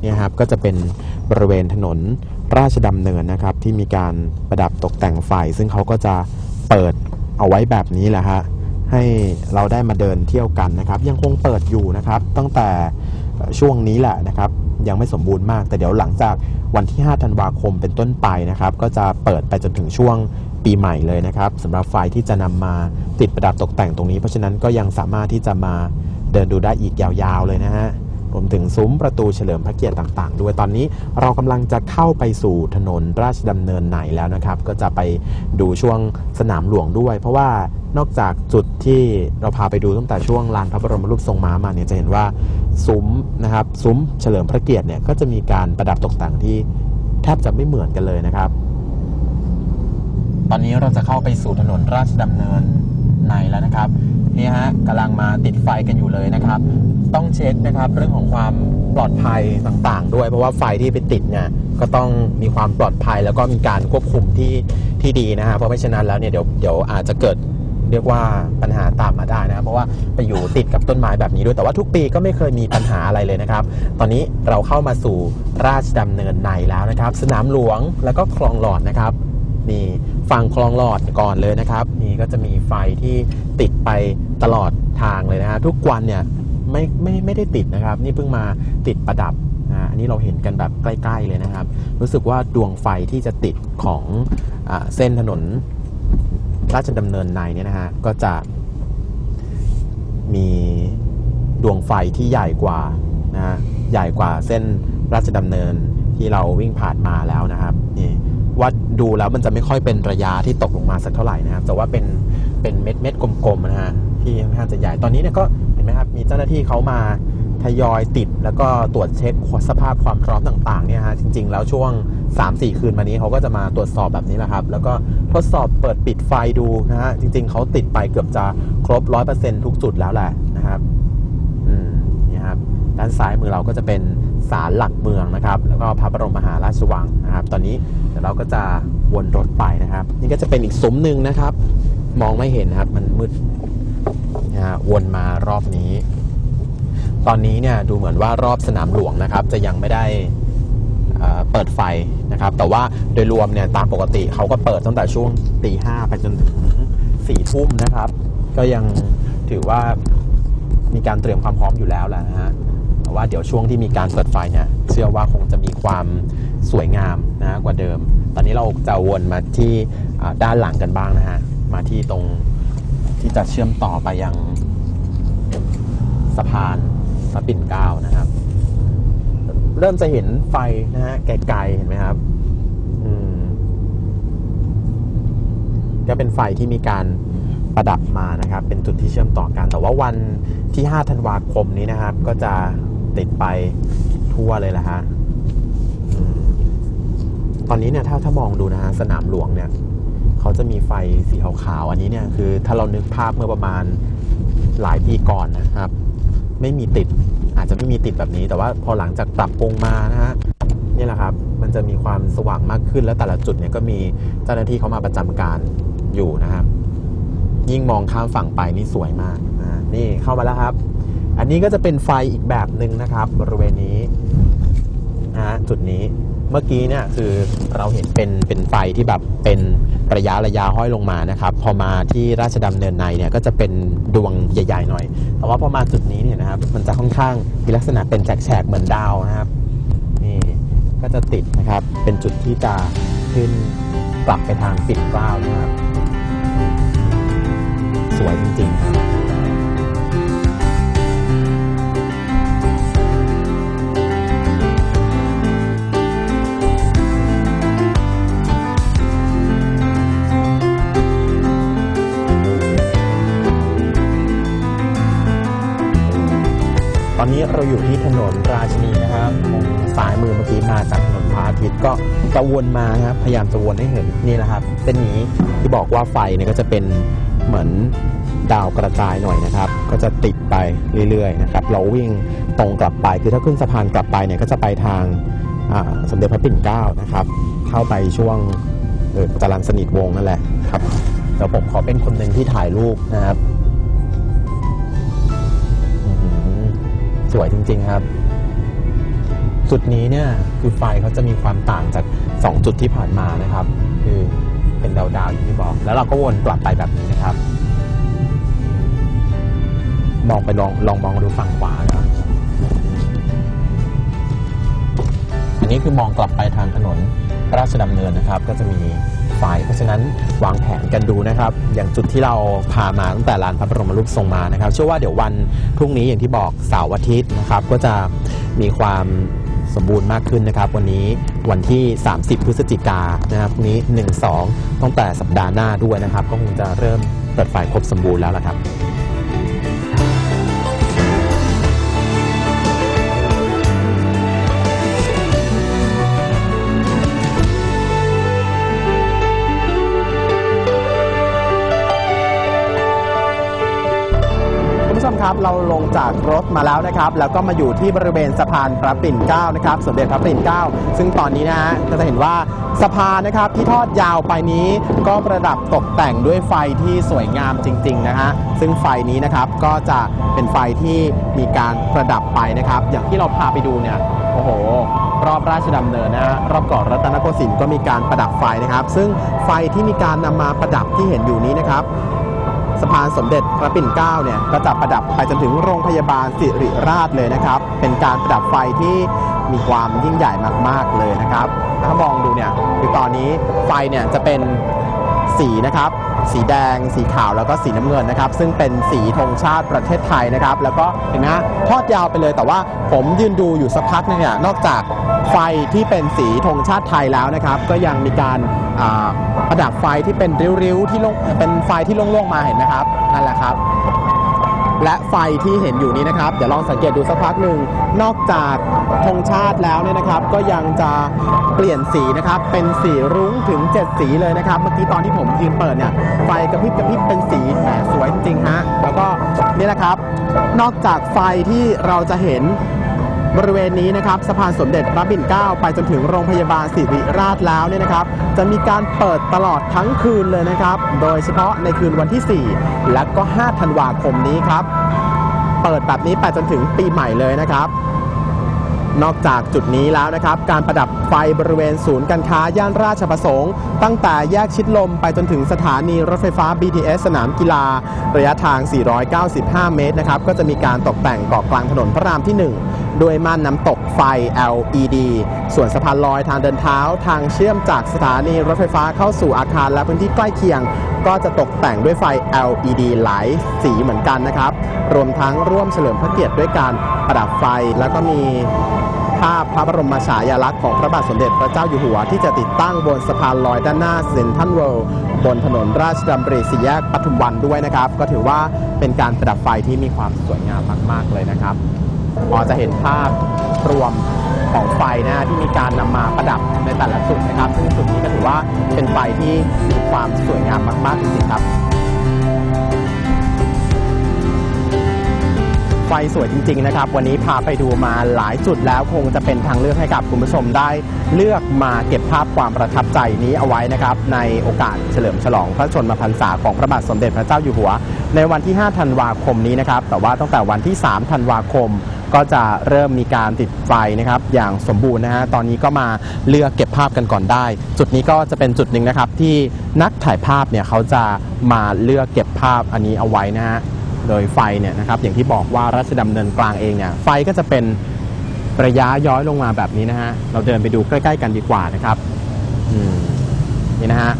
เนี่ยครับก็จะเป็นบริเวณถนนราชดำเนินนะครับ ที่มีการประดับตกแต่งไฟซึ่งเขาก็จะเปิดเอาไว้แบบนี้แหละฮะให้เราได้มาเดินเที่ยวกันนะครับ ยังคงเปิดอยู่นะครับ ตั้งแต่ช่วงนี้แหละนะครับ ยังไม่สมบูรณ์มาก แต่เดี๋ยวหลังจากวันที่ 5 ธันวาคมเป็นต้นไปนะครับ ก็จะเปิดไปจนถึงช่วงปีใหม่เลยนะครับสำหรับไฟที่จะนำมาติดประดับตกแต่งตรงนี้ เพราะฉะนั้นก็ยังสามารถที่จะมาเดินดูได้อีกยาวๆเลยนะฮะ วมถึงซุ้มประตูเฉลิมพระเกียรติต่าง ๆ ด้วยตอนนี้เรากำลังจะเข้าไปสู่ถนนราชดำเนินไหนแล้วนะครับ ก็จะไปดูช่วงสนามหลวงด้วย เพราะว่านอกจากจุดที่เราพาไปดูตั้งแต่ช่วงลานพระบรมรูปทรงม้ามาเนี่ยจะเห็นว่าซุ้มนะครับซุ้มเฉลิมพระเกียรติเนี่ยก็จะมีการประดับตกแต่งที่แทบจะไม่เหมือนกันเลยนะครับ ตอนนี้เราจะเข้าไปสู่ถนนราชดำเนินในแล้วนะครับ นี่ฮะกำลังมาติดไฟกันอยู่เลยนะครับ ต้องเช็คนะครับเรื่องของความปลอดภัยต่างๆ ด้วย เพราะว่าไฟที่ไปติดเนี่ยก็ต้องมีความปลอดภัยแล้วก็มีการควบคุมที่ที่ดีนะฮะเพราะไม่เช่นนั้นแล้วเนี่ยเดี๋ยวเดี๋ยวอาจจะเกิดเรียกว่าปัญหาตามมาได้นะครับเพราะว่าไปอยู่ติดกับต้นไม้แบบนี้ด้วยแต่ว่าทุกปีก็ไม่เคยมีปัญหาอะไรเลยนะครับ ตอนนี้เราเข้ามาสู่ราชดำเนินในแล้วนะครับ สนามหลวงแล้วก็คลองหลอดนะครับ นี่ฝั่งคลองหลอดก่อนเลยนะครับ นี่ก็จะมีไฟที่ติดไปตลอดทางเลยนะฮะทุกวันเนี่ยไม่ไม่ไม่ได้ติดนะครับ นี่เพิ่งมาติดประดับนะอันนี้เราเห็นกันแบบใกล้ๆเลยนะครับ รู้สึกว่าดวงไฟที่จะติดของอเส้นถนนราชดำเนินในเนี่ยนะฮะก็จะมีดวงไฟที่ใหญ่กว่านะใหญ่กว่าเส้นราชดำเนินที่เราวิ่งผ่านมาแล้วนะครับนี่ ว่าดูแล้วมันจะไม่ค่อยเป็นระยะที่ตกลงมาสักเท่าไหร่นะครับ แต่ว่าเป็นเป็นเม็ดเม็ดกลมๆนะฮะที่ค่อนข้างจะใหญ่ตอนนี้เนี่ยก็เห็นไหมครับมีเจ้าหน้าที่เขามาทยอยติดแล้วก็ตรวจเช็คสภาพความพร้อมต่างๆเนี่ยฮะจริง ๆ แล้วช่วง 3-4 คืนมานี้เขาก็จะมาตรวจสอบแบบนี้แหละครับ แล้วก็ทดสอบเปิดปิดไฟดูนะฮะจริง ๆเขาติดไปเกือบจะครบ 100%ทุกจุดแล้วแหละนะครับ ด้านซ้ายมือเราก็จะเป็นศาลหลักเมืองนะครับ แล้วก็พระบรมมหาราชวังนะครับ ตอนนี้เดี๋ยวเราก็จะวนรถไปนะครับ นี่ก็จะเป็นอีกซุ้มหนึ่งนะครับ มองไม่เห็นนะครับ มันมืดนะฮะวนมารอบนี้ ตอนนี้เนี่ยดูเหมือนว่ารอบสนามหลวงนะครับ จะยังไม่ได้เอ่อเปิดไฟนะครับ แต่ว่าโดยรวมเนี่ยตามปกติเขาก็เปิดตั้งแต่ช่วงตีห้าไปจนถึงสี่ทุ่มนะครับ ก็ยังถือว่ามีการเตรียมความพร้อมอยู่แล้วแหละนะฮะ แต่ว่าเดี๋ยวช่วงที่มีการเปิดไฟเนี่ยเชื่อว่าคงจะมีความสวยงามนะกว่าเดิม ตอนนี้เราจะวนมาที่ด้านหลังกันบ้างนะฮะมาที่ตรงที่จะเชื่อมต่อไปยังสะพานพระปิ่นเกล้านะครับ เริ่มจะเห็นไฟนะฮะไกลๆเห็นไหมครับอืมก็เป็นไฟที่มีการประดับมานะครับ เป็นจุดที่เชื่อมต่อกัน แต่ว่าวันที่ 5 ธันวาคมนี้นะครับ ก็จะ ติดไปทั่วเลยแหละฮะตอนนี้เนี่ยถ้าถ้ามองดูนะฮะสนามหลวงเนี่ยเขาจะมีไฟสีขาวๆอันนี้เนี่ยคือถ้าเรานึกภาพเมื่อประมาณหลายปีก่อนนะครับ ไม่มีติดอาจจะไม่มีติดแบบนี้ แต่ว่าพอหลังจากปรับปรุงมานะฮะนี่แหละครับ มันจะมีความสว่างมากขึ้นแล้วแต่ละจุดเนี่ยก็มีเจ้าหน้าที่เขามาประจำการอยู่นะครับ ยิ่งมองข้ามฝั่งไปนี่สวยมาก อ่า นี่เข้ามาแล้วครับ อันนี้ก็จะเป็นไฟอีกแบบหนึ่งนะครับบริเวณนี้นะจุดนี้เมื่อกี้เนี่ยคือเราเห็นเป็นเป็นไฟที่แบบเป็นระยะระยะห้อยลงมานะครับ พอมาที่ราชดำเนินในเนี่ยก็จะเป็นดวงใหญ่ ๆ หน่อย แต่ว่าพอมาจุดนี้เนี่ยนะครับ มันจะค่อนข้างมีลักษณะเป็นแฉกๆเหมือนดาวนะครับนี่ก็จะติดนะครับเป็นจุดที่จะขึ้นกลับไปทางปิดกล้าวนะครับ สวยจริงๆครับ อยู่ที่ถนนราชินีนะครับตรงซ้ายมือเมื่อกี้มาจากถนนพระอาทิตย์ก็จะวนมาครับพยายามจะวนให้เห็นนี่แหละครับเส้นนี้ที่บอกว่าไฟเนี่ยก็จะเป็นเหมือนดาวกระจายหน่อยนะครับ ก็จะติดไปเรื่อยๆนะครับเราวิ่งตรงกลับไปคือถ้าขึ้นสะพานกลับไปเนี่ยก็จะไปทางสมเด็จพระปิ่นเกล้านะครับ เข้าไปช่วงจรัญสนิทวงนั่นแหละครับเดี๋ยวผมขอเป็นคนหนึ่งที่ถ่ายรูปนะครับ วยจริง ๆ ครับ จุดนี้เนี่ยคือไฟเขาจะมีความต่างจาก 2 จุดที่ผ่านมานะครับ คือเป็นดาวๆอย่างที่บอก แล้วเราก็วนกลับไปแบบนี้นะครับ มองไปลองลองมองดูฝั่งขวาครับ อันนี้คือมองกลับไปทางถนนราชดำเนินนะครับ ก็จะมี ไฟเพราะฉะนั้นวางแผนกันดูนะครับ อย่างจุดที่เราพามาตั้งแต่ลานพระบรมรูปทรงมานะครับ เชื่อว่าเดี๋ยววันพรุ่งนี้อย่างที่บอกเสาร์อาทิตย์นะครับ ก็จะมีความสมบูรณ์มากขึ้นนะครับ วันนี้วันที่ 30 พฤศจิกายนนะครับพรุ่งนี้ 1 2ตั้งแต่สัปดาห์หน้าด้วยนะครับ ก็คงจะเริ่มเปิดไฟครบสมบูรณ์แล้วละครับ งจากรถมาแล้วนะครับ แล้วก็มาอยู่ที่บริเวณสะพานพระปิ่นเกล้านะครับสมเด็จพระปิ่นเกล้าซึ่งตอนนี้นะฮะก็จะเห็นว่าสะพานนะครับที่ทอดยาวไปนี้ก็ประดับตกแต่งด้วยไฟที่สวยงามจริง ๆ นะฮะซึ่งไฟนี้นะครับก็จะเป็นไฟที่มีการประดับไปนะครับ อย่างที่เราพาไปดูเนี่ยโอ้โหรอบราชดำเนินนะฮะรอบเกาะรัตนโกสินทร์ก็มีการประดับไฟนะครับ ซึ่งไฟที่มีการนำมาประดับที่เห็นอยู่นี้นะครับ สะพานสมเด็จพระปิ่นเกล้าเนี่ยก็จะประดับไปจนถึงโรงพยาบาลสิริราชเลยนะครับ เป็นการประดับไฟที่มีความยิ่งใหญ่มากๆเลยนะครับ ถ้ามองดูเนี่ยคือตอนนี้ไฟเนี่ยจะเป็นสีนะครับ สีแดง สีขาวแล้วก็สีน้ำเงินนะครับ ซึ่งเป็นสีธงชาติประเทศไทยนะครับ แล้วก็เห็นไหมฮะทอดยาวไปเลยแต่ว่าผมยืนดูอยู่สักพักนึงเนี่ยนอกจากไฟที่เป็นสีธงชาติไทยแล้วนะครับ ก็ยังมีการ ระดับไฟที่เป็นริ้วๆที่ลงเป็นไฟที่โล่งๆมาเห็นไหมครับ นั่นแหละครับ และไฟที่เห็นอยู่นี้นะครับ เดี๋ยวลองสังเกตดูสักพักหนึ่งนอกจากธงชาติแล้วเนี่ยนะครับ ก็ยังจะเปลี่ยนสีนะครับ เป็นสีรุ้งถึง 7 สีเลยนะครับ เมื่อกี้ตอนที่ผมยืนเปิดเนี่ยไฟกระพริบกระพริบเป็นสีแหมสวยจริงฮะแล้วก็นี่นะครับ นอกจากไฟที่เราจะเห็น บริเวณนี้นะครับสะพานสมเด็จพระปิ่นเกล้าไปจนถึงโรงพยาบาลศิริราชแล้วเนี่ยนะครับ จะมีการเปิดตลอดทั้งคืนเลยนะครับ โดยเฉพาะในคืนวันที่ 4 และก็ 5 ธันวาคมนี้ครับ เปิดแบบนี้ไปจนถึงปีใหม่เลยนะครับนอกจากจุดนี้แล้วนะครับ การประดับไฟบริเวณศูนย์การค้าย่านราชประสงค์ ตั้งแต่แยกชิดลมไปจนถึงสถานีรถไฟฟ้า BTS สนามกีฬา ระยะทาง 495 เมตรนะครับ ก็จะมีการตกแต่งเกาะกลางถนนพระรามที่ 1 ด้วยม่านน้ำตกไฟ LED ส่วนสะพานลอยทางเดินเท้าทางเชื่อมจากสถานีรถไฟฟ้าเข้าสู่อาคารและพื้นที่ใกล้เคียง ก็จะตกแต่งด้วยไฟ LED หลายสีเหมือนกันนะครับ รวมทั้งร่วมเฉลิมพระเกียรติด้วยการประดับไฟแล้วก็มีภาพพระบรมฉายาลักษณ์ของพระบาทสมเด็จพระเจ้าอยู่หัว ที่จะติดตั้งบนสะพานลอยด้านหน้าเซนทรัลเวิลด์บนถนนราชดำริสี่แยกปทุมวันด้วยนะครับ ก็ถือว่าเป็นการประดับไฟที่มีความสวยงามมาก ๆ เลยนะครับ พอจะเห็นภาพรวมของไฟนะที่มีการนำมาประดับในแต่ละจุดนะครับ ซึ่งจุดนี้ก็ถือว่าเป็นไฟที่มีความสวยงามมากๆจริงๆครับ ไฟสวยจริง ๆ นะครับ วันนี้พาไปดูมาหลายจุดแล้วคงจะเป็นทางเลือกให้กับคุณผู้ชมได้ เลือกมาเก็บภาพความประทับใจนี้เอาไว้นะครับ ในโอกาสเฉลิมฉลองพระชนมพรรษาของพระบาทสมเด็จพระเจ้าอยู่หัว ในวันที่ 5 ธันวาคมนี้นะครับแต่ว่าตั้งแต่วันที่ 3 ธันวาคม ก็จะเริ่มมีการติดไฟนะครับอย่างสมบูรณ์นะฮะตอนนี้ก็มาเลือกเก็บภาพกันก่อนได้ จุดนี้ก็จะเป็นจุดหนึ่งนะครับที่นักถ่ายภาพเนี่ยเขาจะมาเลือกเก็บภาพอันนี้เอาไว้นะฮะโดยไฟเนี่ยนะครับอย่างที่บอกว่ารัชดำเนินกลางเองเนี่ยไฟก็จะเป็นระยะย้อยลงมาแบบนี้นะฮะเราเดินไปดูใกล้ๆกันดีกว่านะครับนี่นะฮะ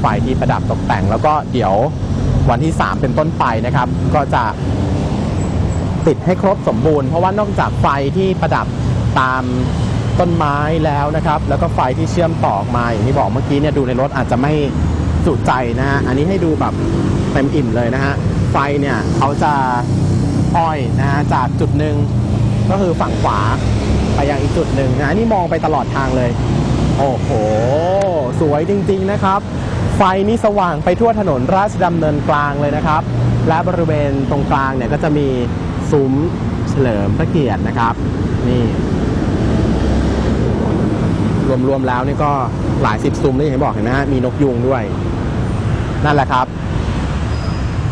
ไฟที่ประดับตกแต่งแล้วก็เดี๋ยววันที่ 3 เป็นต้นไปนะครับ ก็จะ ติดให้ครบสมบูรณ์เพราะว่านอกจากไฟที่ประดับตามต้นไม้แล้วนะครับ แล้วก็ไฟที่เชื่อมต่อมาอย่างที่บอกเมื่อกี้เนี่ยดูในรถอาจจะไม่จุใจนะฮะอันนี้ให้ดูแบบเต็มอิ่มเลยนะฮะไฟเนี่ยเขาจะห้อยนะฮะจากจุดหนึ่งก็คือฝั่งขวาไปยังอีกจุดหนึ่งนะนี่มองไปตลอดทางเลย โอ้โห สวยจริงๆนะครับ ไฟนี่สว่างไปทั่วถนนราชดำเนินกลางเลยนะครับ และบริเวณตรงกลางเนี่ยก็จะมี ซุ้มเฉลิมพระเกียรตินะครับ นี่ รวมๆแล้วนี่ก็หลายสิบซุ้มนี่เห็นบอกเห็นไหมฮะมีนกยุงด้วย นั่นแหละครับ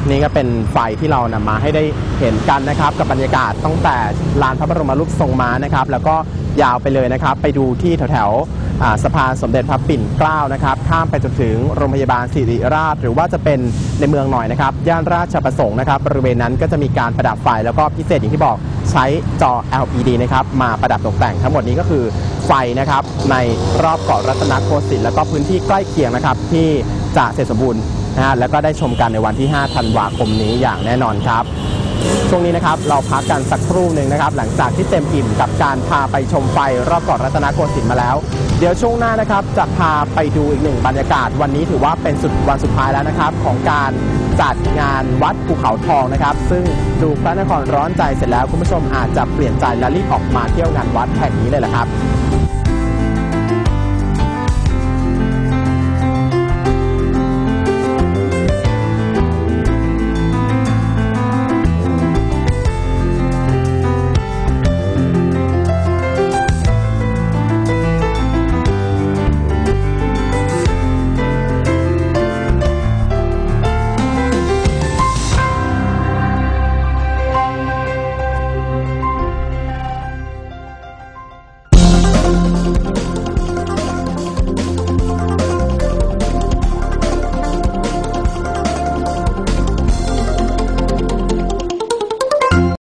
นี่ก็เป็นไฟที่เรานำมาให้ได้เห็นกันนะครับ กับบรรยากาศตั้งแต่ลานพระบรมรูปทรงม้านะครับ แล้วก็ ยาวไปเลยนะครับ ไปดูที่แถวๆอ่าสะพานสมเด็จพระปิ่นเกล้านะครับ ข้ามไปจนถึงโรงพยาบาลศิริราช หรือว่าจะเป็นในเมืองหน่อยนะครับ ย่านราชประสงค์นะครับ บริเวณนั้นก็จะมีการประดับไฟแล้วก็พิเศษอย่างที่บอกใช้จอ LED นะครับมาประดับตกแต่งทั้งหมดนี้ก็คือไฟนะครับในรอบเกาะรัตนโกสินทร์แล้วก็พื้นที่ใกล้เคียงนะครับที่จะเสร็จสมบูรณ์นะฮะแล้วก็ได้ชมกันในวันที่ 5 ธันวาคมนี้อย่างแน่นอนครับ ช่วงนี้นะครับเราพักกันสักครู่หนึ่งนะครับ หลังจากที่เต็มอิ่มกับการพาไปชมไฟรอบเกาะรัตนโกสินทร์มาแล้ว เดี๋ยวช่วงหน้านะครับจะพาไปดูอีกหนึ่งบรรยากาศ วันนี้ถือว่าเป็นสุดวันสุดท้ายแล้วนะครับ ของการจัดงานวัดภูเขาทองนะครับ ซึ่งดูพระนครร้อนใจเสร็จแล้วคุณผู้ชมอาจจะเปลี่ยนใจและรีบออกมาเที่ยวงานวัดแห่งนี้เลยแหละครับ